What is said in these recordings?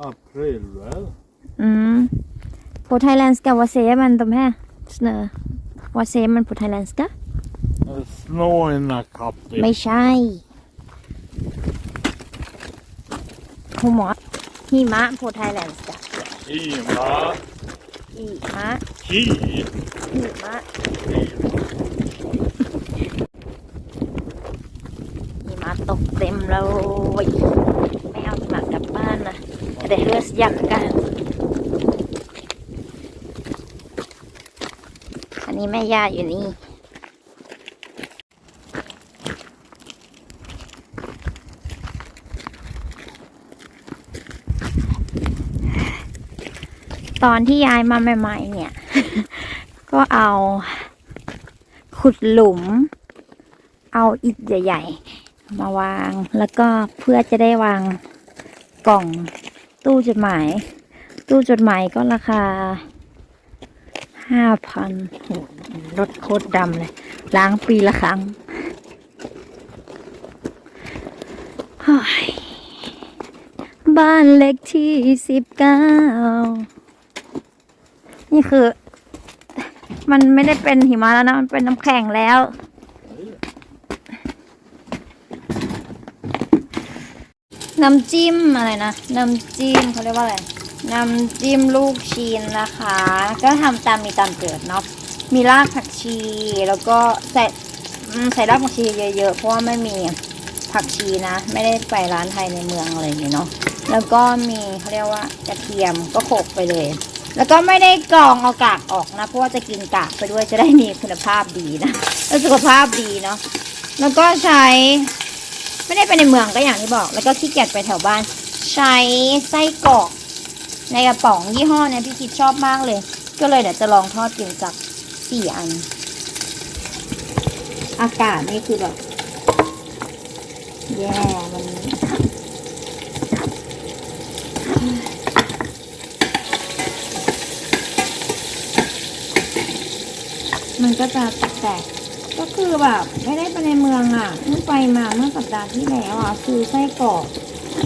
April väl? Mm. På thailändska, vad säger man de här snö? Vad säger man på thailändska? Eh, Snå inakappi. ไม่ใช่หิมะหิมะ på thailändska Hima. หิมะ Hi. หิมะหิมะตกเต็มเลย ยักกันอันนี้แม่ย่าอยู่นี่ตอนที่ย้ายมาใหม่ ๆ เนี่ย ก็เอาขุดหลุม เอาอิฐใหญ่ ๆ มาวาง แล้วก็เพื่อจะได้วางกล่อง ตู้จดหมาย ตู้จดหมายก็ราคาห้าพันรถโคตรดำเลย ล้างปีละครั้งบ้านเล็กที่สิบเก้านี่คือ มันไม่ได้เป็นหิมะแล้วนะ มันเป็นน้ำแข็งแล้ว น้ำจิ้มอะไรนะ น้ำจิ้มเขาเรียกว่าอะไร น้ำจิ้มลูกชีนนะคะ ก็ทำตามมีตามเกิดเนาะ มีรากผักชี แล้วก็ใส่ใส่รากผักชีเยอะๆ เพราะว่าไม่มีผักชีนะ ไม่ได้ไปร้านไทยในเมืองอะไรอย่างเงี้ยเนาะ แล้วก็มีเขาเรียกว่ากระเทียมก็โขกไปเลย แล้วก็ไม่ได้กรองเอากากออกนะ เพราะว่าจะกินกากไปด้วยจะได้มีคุณภาพดีนะ แล้วสุขภาพดีเนาะ แล้วก็ใช้ ไม่ได้ไปในเมืองก็อย่างที่บอก แล้วก็ขี้เกียจไปแถวบ้าน ใช้ไส้กรอก ในกระป๋องยี่ห้อเนี้ยพี่คิดชอบมากเลย ก็เลยเดี๋ยวจะลองทอดกินสักสี่อัน อากาศนี่คือแบบแย่มันมันก็จะแตก ก็คือแบบไม่ได้ไปในเมืองอะเพิ่งไปมาเมื่อสัปดาห์ที่แล้วอะคือไส้กรอก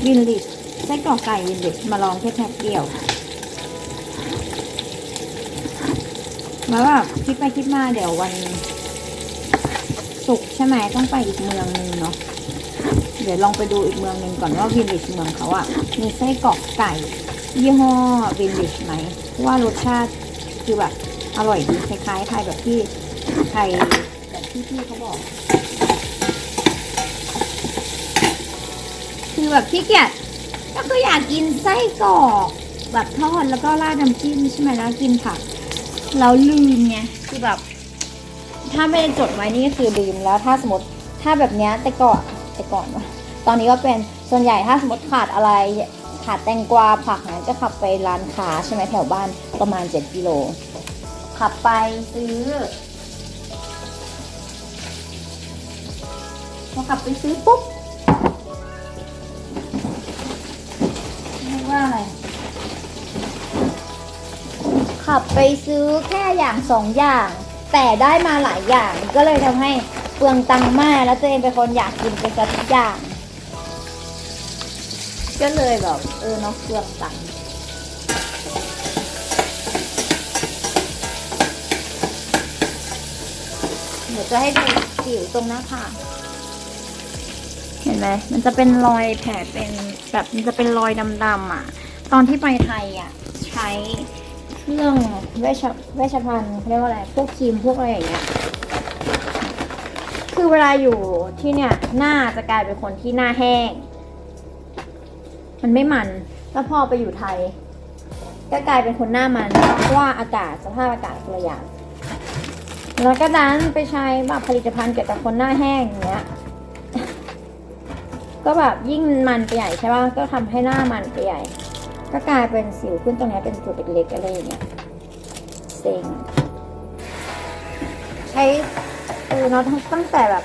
วินลิสไส้กรอกไก่วินลิสมาลองแค่แพ็คเดียวแล้วแบบคิดไปคิดมาเดี๋ยววันศุกร์ใช่ไหมต้องไปอีกเมืองหนึงเนาะเดี๋ยวลองไปดูอีกเมืองหนึ่งก่อนว่าวินลิสเมืองเขาอะมีไส้กรอกไก่ ยี่ห้อวินลิสไหมเพราะว่ารสชาติคือแบบอร่อยดีคล้ายๆไทยแบบที่ไทย ที่พี่เขาบอก คือแบบขี้เกียจก็ออยากกินไส้กรอกแบบทอดแล้วก็ราดน้ำจิ้มใช่ไหมแล้วกินผักแล้วลืมไงคือแบบ ถ้าไม่ได้จดไว้นี่ก็คือลืมแล้วถ้าสมมติถ้าแบบเนี้ยแต่ก่อนแต่ก่อนวะตอนนี้ก็เป็นส่วนใหญ่ถ้าสมมติขาดอะไรขาดแตงกวาผักเนี่ยก็ขับไปร้านค้าใช่ไหมแถวบ้านประมาณ 7 กิโล ขับไปซื้อ พอขับไปซื้อปุ๊บเรียกว่าอะไร ขับไปซื้อแค่อย่างสองอย่าง แต่ได้มาหลายอย่าง ก็เลยทำให้เปลืองตังค์มาก แล้วตัวเองเป็นคนอยากกินเป็นทุกอย่าง ก็เลยแบบเออเนาะเปลืองตังค์เดี๋ยวจะให้ดูสิวตรงหน้าผาก เห็นไหมมันจะเป็นรอยแผลเป็นแบบมันจะเป็นรอยดำๆอะ ตอนที่ไปไทยอะใช้เครื่องเวชเวชภัณฑ์เขาเรียกว่าอะไรพวกครีมพวกอะไรอย่างเงี้ยคือเวลาอยู่ที่เนี่ยหน้าจะกลายเป็นคนที่หน้าแห้ง มันไม่มัน แล้วพอไปอยู่ไทย ก็กลายเป็นคนหน้ามันเพราะว่าอากาศสภาพอากาศคนละอย่าง แล้วก็ดันไปใช้แบบผลิตภัณฑ์เกี่ยวกับคนหน้าแห้งอย่างเงี้ย ก็แบบยิ่งมันไปใหญ่ใช่ป่ะก็ทำให้หน้ามันไปใหญ่ ก็กลายเป็นสิวขึ้นตรงนี้เป็นจุดเล็กๆอะไรอย่างเงี้ยเซ็งใช้เออเนาะตั้งแต่แบบ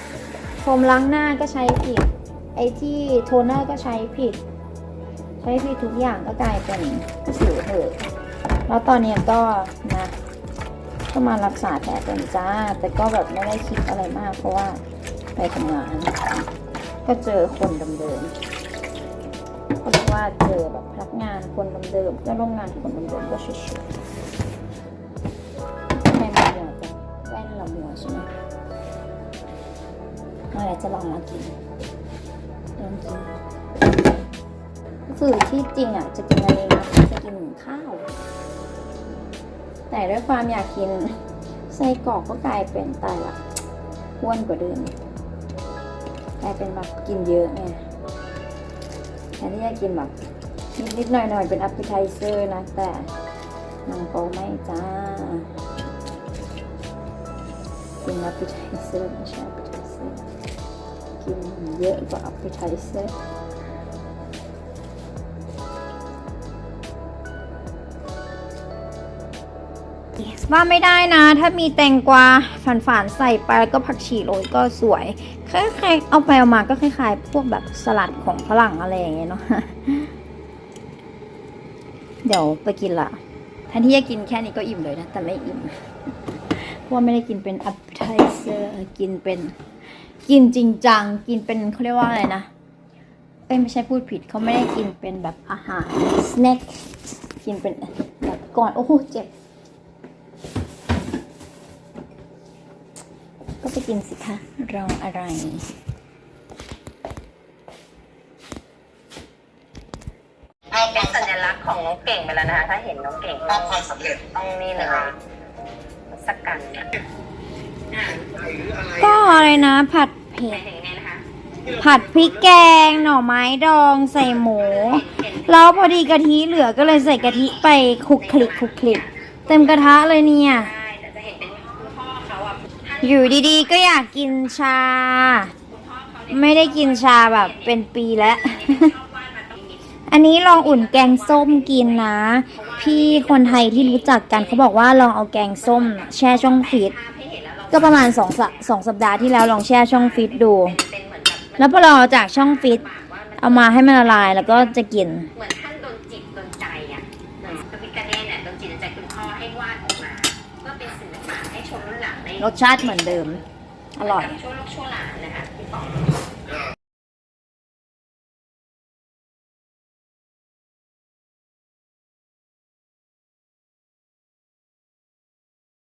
โฟมล้างหน้าก็ใช้ผิด ไอ้ที่โทนเนอร์ก็ใช้ผิด ใช้ผิดทุกอย่างก็กลายเป็นสิวเถอะแล้วตอนนี้ก็นะก็มารักษาแผลเป็นจ้า แต่ก็แบบไม่ได้คิดอะไรมากเพราะว่าไปทำงาน ก็เจอคนเดิมๆก็บอกว่าเจอแบบพนักงานคนเดิมๆเพื่อนร่วมงานคนเดิมๆก็เฉยๆทำไมมันมัวจังแว่นเรามัวใช่ไหมอะไรจะลองมากินลองกินก็คือที่จริงอะจะกินอะไรนะจะกินข้าว แต่ด้วยความอยากกินไส้กรอกก็กลายเป็นไตละอ้วนกว่าเดิม กลายเป็นแบบกินเยอะไงแทนที่จะกินแบบนิดๆหน่อยๆ เป็น appetizer นะ แต่มันก็ไม่จ้ากิน appetizer ไม่ใช่ appetizer กินเยอะกว่า appetizer ว่าไม่ได้นะ ถ้ามีแตงกวาฝานๆใส่ไปแล้วก็ผักชีโรยก็สวย คล้ายๆเอาไปเอามาก็คล้ายๆ พวกแบบสลัดของฝรั่งอะไรอย่างเงี้ยเนาะเดี๋ยวไปกินละแทนที่จะกินแค่นี้ก็อิ่มเลยนะ แต่ไม่อิ่ม เพราะไม่ได้กินเป็น appetizer กินเป็น กินจริงจัง กินเป็นเขาเรียกว่าอะไรนะเอ้ยไม่ใช่พูดผิดเขาไม่ได้กินเป็นแบบอาหาร snack กินเป็นแบบก่อน โอ้โหเจ็บ ก็ไปกินสิคะ รออะไร เป็นสัญลักษณ์ของน้องเก่งไปแล้วนะคะ ถ้าเห็นน้องเก่งภาพความสำเร็จต้องนี่เลยสกกันเนี่ยหรืออะไรก็อะไรนะ ผัดเผ็หมาด ยถึงไงนะคะผัดพริกแกง หน่อไม้ดองใส่หมูแล้วพอดีกะทิเหลือก็เลยใส่กะทิไปคลุกคลิกคลุกคลิกเต็มกระทะเลยเนี่ย ใช่ อยู่ดีๆ ก็อยากกินชา ไม่ได้กินชาแบบเป็นปีแล้ว อันนี้ลองอุ่นแกงส้มกินนะ พี่คนไทยที่รู้จักกันเขาบอกว่าลองเอาแกงส้ม แช่ช่องฟรีซภาพให้เห็นแล้วเราก็ประมาณสองสัปสองสัปดาห์ที่แล้วลองแช่ช่องฟรีซดู แล้วพอเราจากช่องฟรีซปากว่ามันเอามาให้มันละลายแล้วก็จะกิน ชมรุ่นหลังได้รสชาติเหมือนเดิม อร่อย ช่วงลูกช่วงหลานนะคะพี่ป๋องอ่า